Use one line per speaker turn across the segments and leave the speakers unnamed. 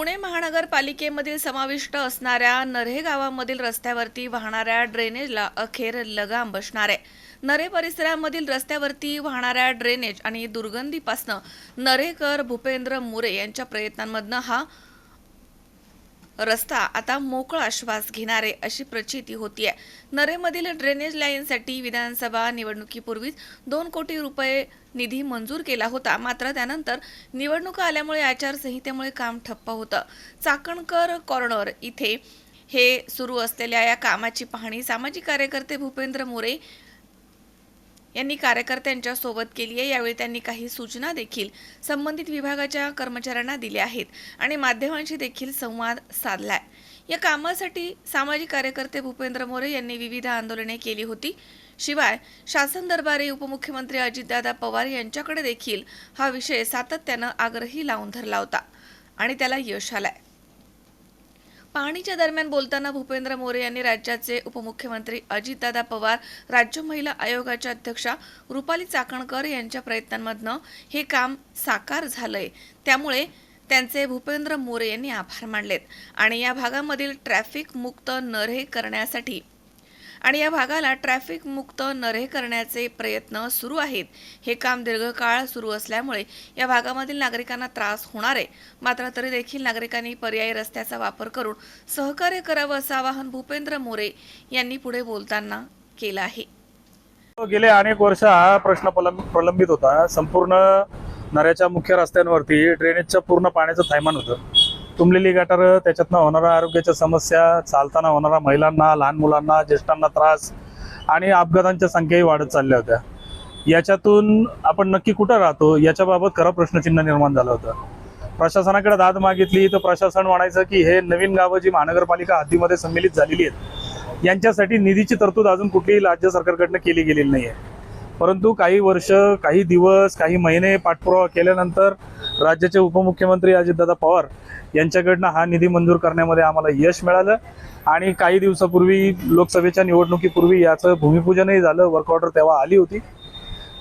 पुणे महानगरपालिकेमधील समाविष्ट असणाऱ्या नरे गावामधील रस्त्यावरती वाहणाऱ्या ड्रेनेजला अखेर लगाम बसणार आहे. नरे परिसरामधील रस्त्यावरती वाहणाऱ्या ड्रेनेज आणि दुर्गंधीपासनं नरेकर भूपेंद्र मोरे यांच्या प्रयत्नांमधनं हा रस्ता आता मोकळा श्वास घेणारे अशी प्रचिती होतीये. नरेमधील ड्रेनेज लाईनसाठी विधानसभा निवडणुकीपूर्वीच दोन कोटी रुपये निधी मंजूर केला होता. मात्र त्यानंतर निवडणुका आल्यामुळे आचारसंहितेमुळे काम ठप्प होतं. चाकणकर कॉर्नर इथे हे सुरू असलेल्या या कामाची पाहणी सामाजिक कार्यकर्ते भूपेंद्र मोरे यांनी कार्यकर्त्यांच्या सोबत केली आहे. यावेळी त्यांनी काही सूचना देखील संबंधित विभागाच्या कर्मचाऱ्यांना दिल्या आहेत आणि माध्यमांशी देखील संवाद साधलाय. या कामासाठी सामाजिक कार्यकर्ते भूपेंद्र मोरे यांनी विविध आंदोलने केली होती. शिवाय शासन दरबारी उपमुख्यमंत्री अजितदादा पवार यांच्याकडे देखील हा विषय सातत्यानं आग्रही लावून धरला होता आणि त्याला यश आलाय. पाहणीच्या दरम्यान बोलताना भूपेंद्र मोरे यांनी राज्याचे उपमुख्यमंत्री अजितदादा पवार राज्य महिला आयोगाच्या अध्यक्षा रुपाली चाकणकर यांच्या प्रयत्नांमधनं हे काम साकार झालंय. त्यामुळे त्यांचे भूपेंद्र मोरे यांनी आभार मानलेत. आणि या भागामधील ट्रॅफिक मुक्त नरे करण्यासाठी आणि या भागाला ट्रॅफिक मुक्त नरे करण्याचे प्रयत्न सुरू आहेत. हे काम दीर्घकाळ सुरू असल्यामुळे या भागामधील नागरिकांना त्रास होणार आहे. मात्र तरी देखील नागरिकांनी पर्यायी रस्त्याचा वापर करून सहकार्य करावं असं आवाहन भूपेंद्र मोरे यांनी पुढे बोलताना केलं आहे.
गेले अनेक वर्ष हा प्रश्न प्रलंबित होता. संपूर्ण नऱ्याच्या मुख्य रस्त्यांवरती ड्रेनेजचं पूर्ण पाण्याचं थैमान होतं. तुंबलेली गटार त्याच्यातनं होणाऱ्या आरोग्याच्या समस्या चालताना होणारा महिलांना लहान मुलांना ज्येष्ठांना त्रास आणि अपघातांच्या संख्याही वाढत चालल्या होत्या. याच्यातून आपण नक्की कुठं राहतो याच्याबाबत खरं प्रश्नचिन्ह निर्माण झालं होतं. प्रशासनाकडे दाद मागितली तर प्रशासन म्हणायचं की हे नवीन गावं जी महानगरपालिका हद्दीमध्ये सम्मिलित झालेली आहेत यांच्यासाठी निधीची तरतूद अजून कुठलीही राज्य सरकारकडनं केली गेलेली नाही आहे परंतु काही वर्ष काही दिवस काही महिने पाठपुरावा केल्यानंतर राज्याचे उपमुख्यमंत्री अजितदादा पवार यांच्याकडनं हा निधी मंजूर करण्यामध्ये आम्हाला यश मिळालं. आणि काही दिवसापूर्वी लोकसभेच्या निवडणुकीपूर्वी याचं भूमिपूजनही झालं. वर्क ऑर्डर तेव्हा आली होती.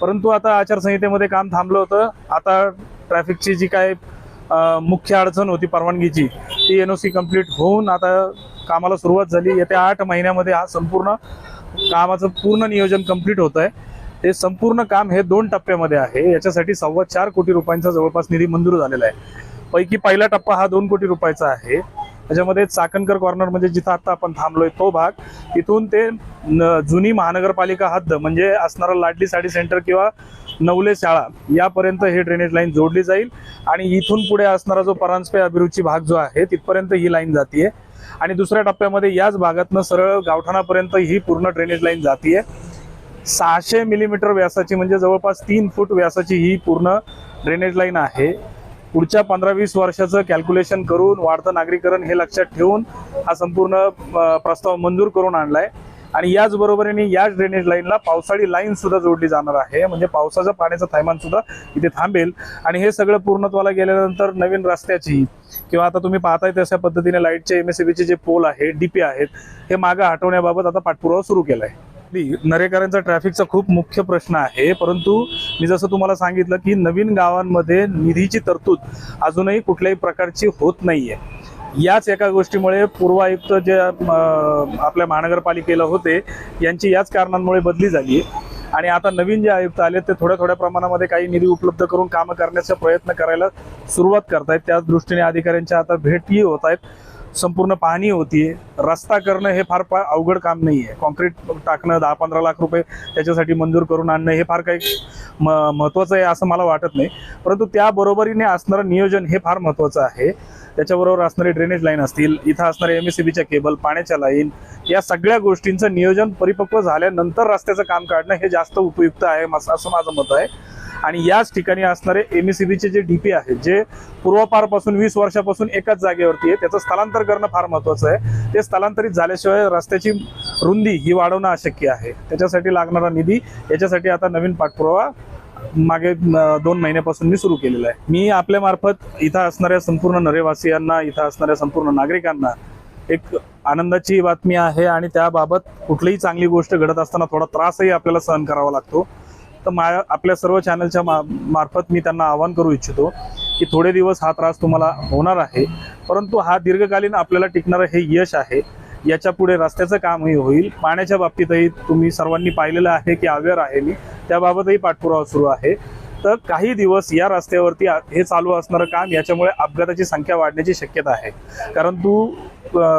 परंतु आता आचारसंहितेमध्ये काम थांबलं होतं. आता ट्रॅफिकची जी काय मुख्य अडचण होती परवानगीची ती एन ओ सी कंप्लीट होऊन आता कामाला सुरुवात झाली. येत्या आठ महिन्यामध्ये हा संपूर्ण कामाचं पूर्ण नियोजन कंप्लीट होत आहे हे संपूर्ण काम हे दोन टप्प्यामध्ये आहे. याच्यासाठी सव्वा चार कोटी रुपयांचा जवळपास निधी मंजूर झालेला आहे. पैकी पहिला टप्पा हा दोन कोटी रुपयाचा आहे. त्याच्यामध्ये चाकणकर कॉर्नर म्हणजे जिथं आता आपण थांबलोय तो भाग. तिथून ते न- जुनी महानगरपालिका हद्द म्हणजे असणारा लाडली साडी सेंटर किंवा नवले शाळा यापर्यंत हे ड्रेनेज लाईन जोडली जाईल. आणि इथून पुढे असणारा जो परांजपे अभिरुची भाग जो आहे तिथपर्यंत ही लाईन जातीये. आणि दुसऱ्या टप्प्यामध्ये याच भागातनं सरळ गावठाणापर्यंत ही पूर्ण ड्रेनेज लाईन जातीये. सहाशे मिलीमीटर व्यासाची म्हणजे जवळपास तीन फूट व्यासाची ही पूर्ण ड्रेनेज लाईन आहे. पुढच्या पंधरा वीस वर्षाचं कॅल्क्युलेशन करून वाढतं नागरीकरण हे लक्षात ठेवून हा संपूर्ण प्रस्ताव मंजूर करून आणलाय. आणि याच बरोबरीने याच ड्रेनेज लाईनला पावसाळी लाईन सुद्धा जोडली जाणार आहे. म्हणजे पावसाचं पाण्याचं थैमान सुद्धा इथे थांबेल. आणि हे सगळं पूर्णत्वाला गेल्यानंतर नवीन रस्त्याची किंवा आता तुम्ही पाहताय तशा पद्धतीने लाईटचे एम एस जे पोल आहे डीपी आहेत हे मागं हटवण्याबाबत आता पाठपुरावा सुरू केला आहे केलाय नरेकरांचा ट्रॅफिकचा खूप मुख्य प्रश्न आहे. परंतु मी जसं तुम्हाला सांगितलं की नवीन गावांमध्ये निधीची तरतूद अजूनही कुठल्याही प्रकारची होत नाहीये. याच एका गोष्टीमुळे पूर्व आयुक्त जे आपल्या महानगरपालिकेला होते यांची याच कारणांमुळे बदली झाली. आहे आणि आता नवीन जे आयुक्त आले ते थोड्या थोड्या प्रमाणामध्ये काही निधी उपलब्ध करून कामं करण्याचा प्रयत्न करायला सुरुवात करतायत. त्याच दृष्टीने अधिकाऱ्यांच्या आता भेटही होत आहेत संपूर्ण पाहणी होती रस्ता करणं हे फार फार अवघड काम नाही आहे कॉन्क्रीट टाकणं दहा पंधरा लाख रुपये त्याच्यासाठी मंजूर करून आणणं हे फार काही म महत्त्वाचं आहे असं मला वाटत नाही. परंतु त्याबरोबरीने असणारं नियोजन हे फार महत्त्वाचं आहे. त्याच्याबरोबर असणारे ड्रेनेज लाईन असतील इथं असणारे एम एस सी बीच्या केबल पाण्याच्या लाईन या सगळ्या गोष्टींचं नियोजन परिपक्व झाल्यानंतर रस्त्याचं काम काढणं हे जास्त उपयुक्त आहे असं माझं मत आहे. आणि याच ठिकाणी असणारे एम एस सी बीचे जे डीपी आहेत जे पूर्वापारपासून वीस वर्षापासून एकाच जागेवरती आहे त्याचं स्थलांतर करणं फार महत्त्वाचं आहे. ते स्थलांतरित झाल्याशिवाय रस्त्याची रुंदी ही वाढवणं अशक्य आहे. त्याच्यासाठी लागणारा निधी याच्यासाठी आता नवीन पाठपुरावा मागे दोन महिन्यापासून मी सुरू केलेला आहे. मी आपल्या मार्फत इथं असणाऱ्या संपूर्ण नरेवासियांना इथं असणाऱ्या संपूर्ण नागरिकांना एक आनंदाची बातमी आहे आणि त्याबाबत कुठलीही चांगली गोष्ट घडत असताना थोडा त्रासही आपल्याला सहन करावा लागतो. तर मा आपल्या सर्व चॅनलच्या मा मार्फत मी त्यांना आवाहन करू इच्छितो की थोडे दिवस हा त्रास तुम्हाला होणार आहे. परंतु हा दीर्घकालीन आपल्याला टिकणारं हे यश आहे. याच्यापुढे रस्त्याचं कामही होईल. पाण्याच्या बाबतीतही तुम्ही सर्वांनी पाहिलेलं आहे की अवेअर आहे मी. त्याबाबतही पाठपुरावा सुरू आहे. तर काही दिवस या रस्त्यावरती हे चालू असणारं काम याच्यामुळे अपघाताची संख्या वाढण्याची शक्यता आहे. कारण तू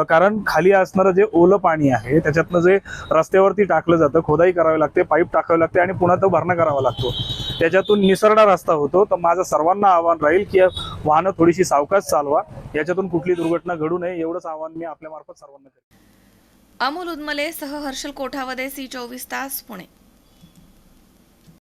कारण खाली असणारं जे ओलं पाणी आहे त्याच्यातनं जे रस्त्यावरती टाकलं जातं खोदाई करावी लागते पाईप टाकावे लागते आणि पुन्हा तो भरणा करावा लागतो. त्याच्यातून निसरडा रस्ता होतो. तर माझं सर्वांना आव्हान राहील की वाहनं थोडीशी सावकाश चालवा. याच्यातून कुठली दुर्घटना घडू नये. एवढंच आव्हान मी आपल्या मार्फत सर्वांना करेन.
अमोल उदमले सह हर्षल कोठावदे सी चोवीस तास पुणे.